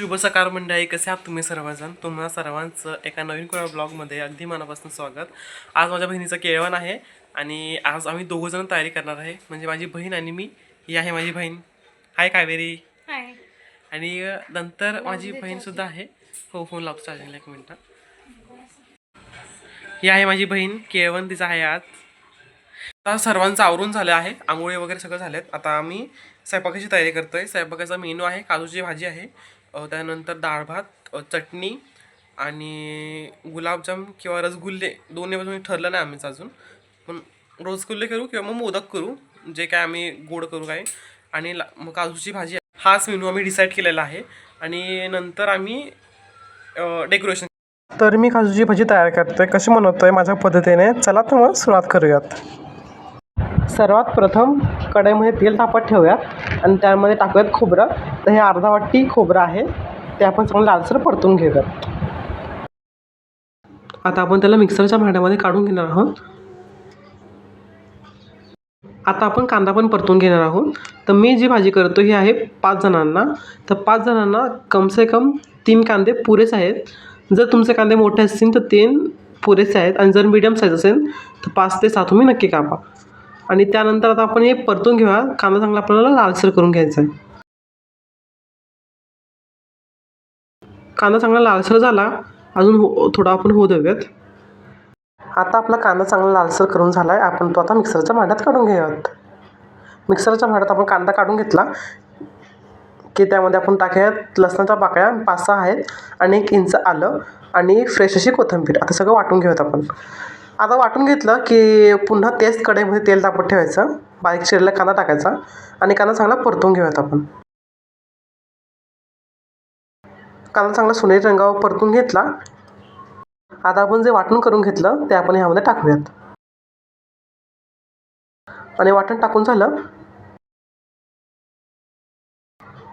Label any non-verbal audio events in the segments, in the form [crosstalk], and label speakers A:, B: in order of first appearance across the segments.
A: शुभ सकाळ मंडळी कसे आहात तुम्ही सर्वजण? तुम्हाला सर्वांचं एका नवीन कोणा ब्लॉगमध्ये अगदी मनापासून स्वागत. आज माझ्या बहिणीचं केळवण आहे आणि आज आम्ही दोघंजण तयारी करणार आहे. म्हणजे माझी बहीण आणि मी. ही आहे माझी बहीण. हाय कावेरी.
B: हाय.
A: आणि नंतर माझी बहीणसुद्धा आहे. हो फोन लावतो चार्जिंगला एक मिनटं. ही आहे माझी बहीण. केळवण तिचं आहे आज. आता सर्वांचं आवरून झालं आहे. आंघोळी वगैरे सगळं झालेत. आता आम्ही स्वयंपाकाची तयारी करतोय. स्वयंपाकाचा मेनू आहे. काजूची भाजी आहे. त्यानंतर डाळ भात चटणी आणि गुलाबजाम किंवा रसगुल्ले दोन्ही बाजून ठरलं नाही आम्हीच अजून. पण रसगुल्ले करू किंवा मग मोदक करू जे काय आम्ही गोड करू काय आणि ला मग काजूची भाजी हाच मेनू आम्ही डिसाईड केलेला आहे. आणि नंतर आम्ही डेकोरेशन तर मी काजूची भाजी तयार करतोय. कशी बनवतोय? माझ्या पद्धतीने. चला तर मग सुरुवात करूयात. सर्वात प्रथम कढईमध्ये तेल तापत ठेवूयात आणि त्यामध्ये टाकूयात खोबरं. तर हे अर्धा वाटी खोबरं आहे. ते आपण चांगलं लालसर परतून घेऊयात. आता आपण त्याला मिक्सरच्या भांड्यामध्ये काढून घेणार आहोत. आता आपण कांदा पण परतून घेणार आहोत. तर मी जी भाजी करतो ही आहे पाच जणांना. तर पाच जणांना कमसे कम तीन कांदे पुरेसे आहेत. जर तुमचे कांदे मोठे असतील तर तीन पुरेसे आहेत. आणि जर मीडियम साईज असेल तर पाच ते सात तुम्ही नक्की कापा. आणि त्यानंतर आता आपण हे परतून घेऊया. कांदा चांगला आपल्याला लालसर करून घ्यायचा आहे. कांदा चांगला लालसर झाला. अजून हो थोडा आपण होऊ देऊयात. आता आपला कांदा चांगला लालसर करून झाला आहे आपण तो आता मिक्सरच्या भांड्यात काढून घेऊयात. मिक्सरच्या भांड्यात आपण कांदा काढून घेतला. की त्यामध्ये आपण टाकूयात लसणाच्या पाकळ्या पाच सहा आहेत. आणि एक इंच आलं. आणि फ्रेश अशी कोथिंबीर. आता सगळं वाटून घेऊयात आपण. आता वाटून घेतलं की पुन्हा तेच कढईमध्ये तेल तापत ठेवायचं. बारीक चिरलेला कांदा टाकायचा आणि कांदा चांगला परतून घेऊयात आपण. कांदा चांगला सोनेरी रंगावर परतून घेतला. आता आपण जे वाटण करून घेतलं ते आपण ह्यामध्ये टाकूयात. आणि वाटण टाकून झालं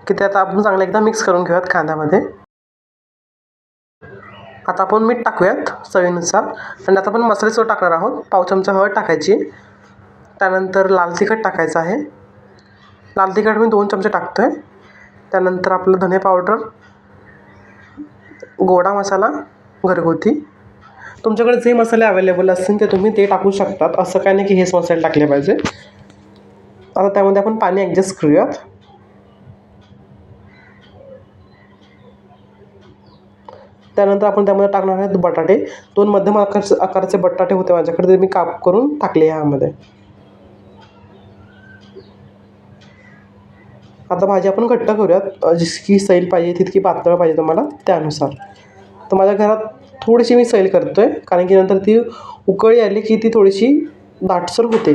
A: की ते आता आपण चांगलं एकदा मिक्स करून घेऊयात कांद्यामध्ये. आता आपण मीठ टाकूयात चवीनुसार. आणि आता आपण मसाले टाकणार आहोत. पाव चमचा हळद टाकायची. त्यानंतर लाल तिखट टाकायचं आहे. लाल तिखट मी दोन चमचे टाकतो आहे त्यानंतर आपलं धने पावडर गोडा मसाला घरगुती. तुमच्याकडे जे मसाले अवेलेबल असतील ते तुम्ही ते टाकू शकतात. असं काय नाही की हेच मसाले टाकले पाहिजे. आता त्यामध्ये आपण पाणी ॲडजस्ट करूयात. त्यानंतर आपण त्यामध्ये टाकणार आहेत बटाटे. दोन मध्यम आकार आकाराचे बटाटे होते माझ्याकडे ते मी काप करून टाकले ह्यामध्ये आता भाजी आपण घट्ट करूयात. जितकी सैल पाहिजे तितकी पातळ पाहिजे तुम्हाला त्यानुसार. तर माझ्या घरात थोडीशी मी सैल करतो आहे कारण की नंतर ती उकळी आली की ती थोडीशी दाटसर होते.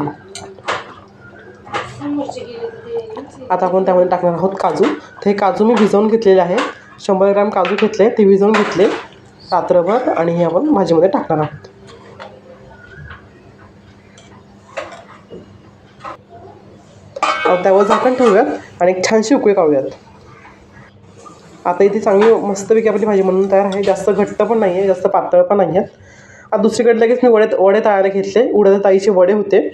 A: आता आपण त्यामध्ये टाकणार आहोत काजू. तर हे काजू मी भिजवून घेतलेले आहे. शंभर ग्रॅम काजू घेतले ते विजवून घेतले रात्रभर आणि हे आपण भाजीमध्ये टाकणार आहोत. त्यावर झाकण ठेवूयात आणि एक छानशी उकळी काढूयात. आता इथे चांगली मस्तपैकी आपली भाजी म्हणून तयार आहे. जास्त घट्ट पण नाही आहे जास्त पातळ पण नाही आहेत आता दुसरीकडे लगेच मी वडे वडे तयार घेतले. उडद ताईचे वडे होते.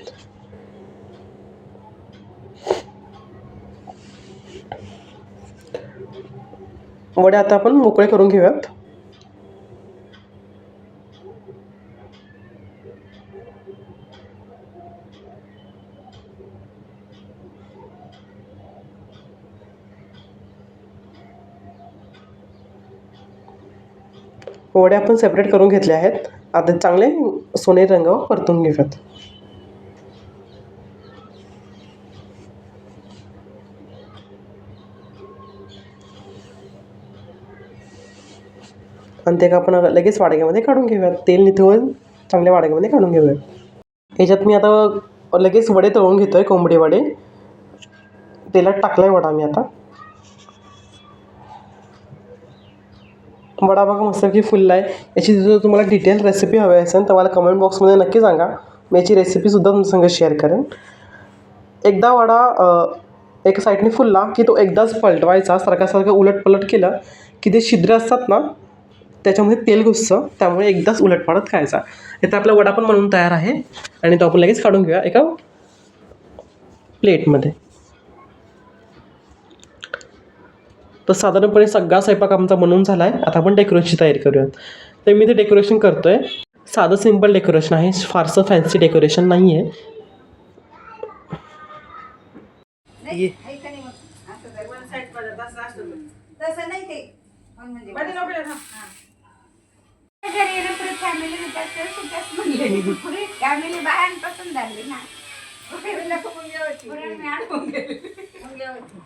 A: वड्या आता आपण मोकळे करून घेऊयात. वड्या आपण सेपरेट करून घेतले आहेत. आता चांगले सोनेरी रंगावर परतून घेऊयात. आणि ते का आपण लगेच वाडग्यामध्ये काढून घेऊयात. तेल निथळून चांगल्या वाडग्यामध्ये काढून घेऊयात. याच्यात मी आता लगेच वडे तळून घेतो आहे कोंबडी वडे. तेलात टाकला आहे वडा मी आता. वडा बघा मस्त की फुलला आहे याची जर तुम्हाला डिटेल रेसिपी हवी असेल तर मला कमेंट बॉक्समध्ये नक्की सांगा. मी याची रेसिपीसुद्धा तुमच्यासंग शेअर करेन. एकदा वडा एका साईडने फुलला की तो एकदाच पलटवायचा सारखा सारखं उलट पलट केलं की ते छिद्र असतात ना त्याच्यामध्ये तेल घुसतं त्यामुळे एकदाच उलट पालट खायचा. इथं आपला वडा पण बनवून तयार आहे. आणि तो आपण लगेच काढून घेऊया एका प्लेटमध्ये. तर साधारणपणे सगळा स्वयंपाक आमचा बनवून झाला आहे आता आपण डेकोरेशनची तयारी करूयात. तर मी ते डेकोरेशन करतो आहे साधं सिंपल डेकोरेशन आहे. फारसं फॅन्सी डेकोरेशन नाही आहे
B: तसं नाही ते. म्हणजे घरी येणं परत फॅमिली बायांपासून झाली ना. पुढे मी अडकून गेले. मुंग्या होती.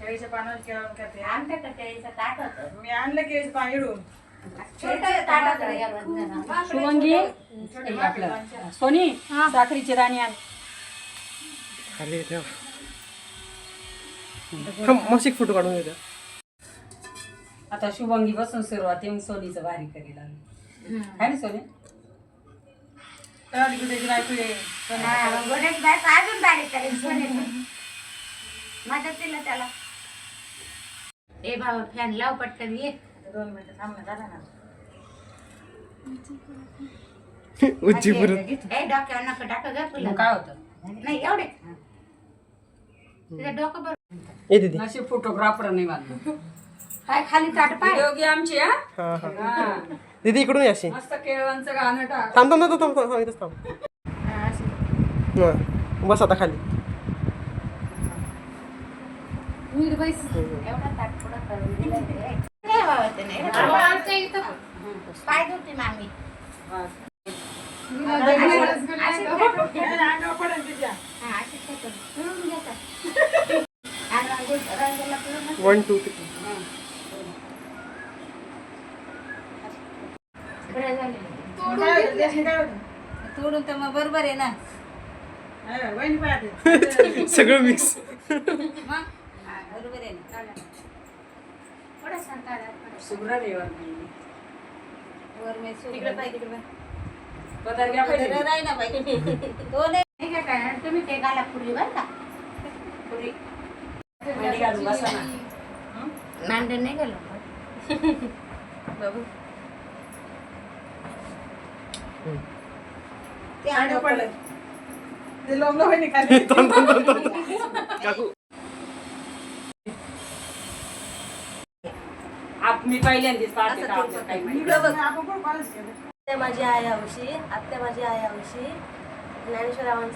C: केळीच्या पानावर केळं करते
B: आमच्याकडे केळीचं? ताट होतं.
C: मी आणलं केळीचं पान इडून.
B: छोटं ताट होतं या वजनानं.
D: शुभंगी. हे आपलं. सोनी साखरीची राणी आण.
A: हा, मस्त एक फोटो काढून घेऊया
D: आता शुभंगी बसून सुरुवात आहे, मग सोनीचं भारी करेल आम्ही. है ना सोनी?
C: आहे.
B: अजून करेल. मदतीला त्याला. ए बाबा फॅन लाव पटकन ये.
C: दोन मिनिटं थांब ना झाला ना.
A: उज्जी परत
B: ए डोक्यावर नका टाका ग तुला.
D: काय होतं?
B: नाही एवढे. तुझं डोकं बरोबर
A: ये दीदी.
D: नशीब फोटोग्राफर नाही बांधलं
B: काय खाली ताट पाय.
D: आमची हा?
A: हां हां.
D: हा.
A: दीदी इकडून ये अशी.
D: मस्त केळवांचं गाणं टाक.
A: थांब थांब थांब थांब थांब इथंच थांब.
B: हा, असं.
A: हां. बस आता खाली.
B: एवढा करून दिलं. नाही बाबा ते नाही. पाय धुते मामी. हा. पिळून घेतात. आणि
A: वन टू थ्री
B: बरं झालं.
C: काय होतं? त्याच्याने काय होतं?
D: तोडून तर मग बरोबर आहे ना.
C: हा, वहिनी पाहते [laughs]
A: सगळं मिक्स
D: मग? हा, बरोबर आहे ना.
B: थोडंसं काढा, थोडंसं.
D: शुभ्र रेवर
B: वर मी सुरू
D: तिकडे पाय,
B: करते.
D: पदर घ्या पहिले.
B: तो नाही नाही का? काय? तुम्ही ते पुरी बरं का? पुरी
D: मांडी घालून बसा ना.
B: नांदे नाही गेलो बाबू. ते [laughs]
A: काकू.
D: आप मी पहिल्यांदाच पाहते का आपलं काही माहिती.
C: आपण कोण कॉलेज केलं.
E: आत्या माझी हौशी आत्या माझी हौशी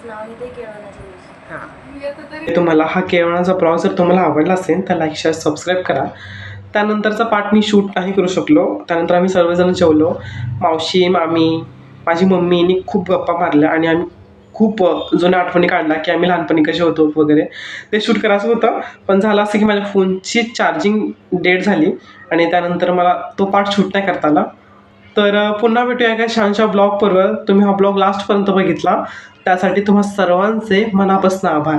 E: नाव दिवशी
A: तुम्हाला हा केळवणाचा ब्लॉग जर तुम्हाला आवडला असेल तर लाईक शेअर सबस्क्राईब करा. त्यानंतरचा पार्ट मी शूट नाही करू शकलो. त्यानंतर आम्ही सर्वजण जेवलो. मावशी मामी माझी मम्मीनी खूप गप्पा मारल्या आणि आम्ही खूप जुन्या आठवणी काढला की आम्ही लहानपणी कसे होतो वगैरे. ते शूट करायचं होतं पण झालं असं की माझ्या फोनची चार्जिंग डेट झाली आणि त्यानंतर मला तो पार्ट शूट नाही करता आला. तर पुन्हा भेटूया एका छानशा ब्लॉगबरोबर तुम्ही हा ब्लॉग लास्टपर्यंत बघितला. त्यासाठी तुम्हा सर्वांचे मनापासून आभार.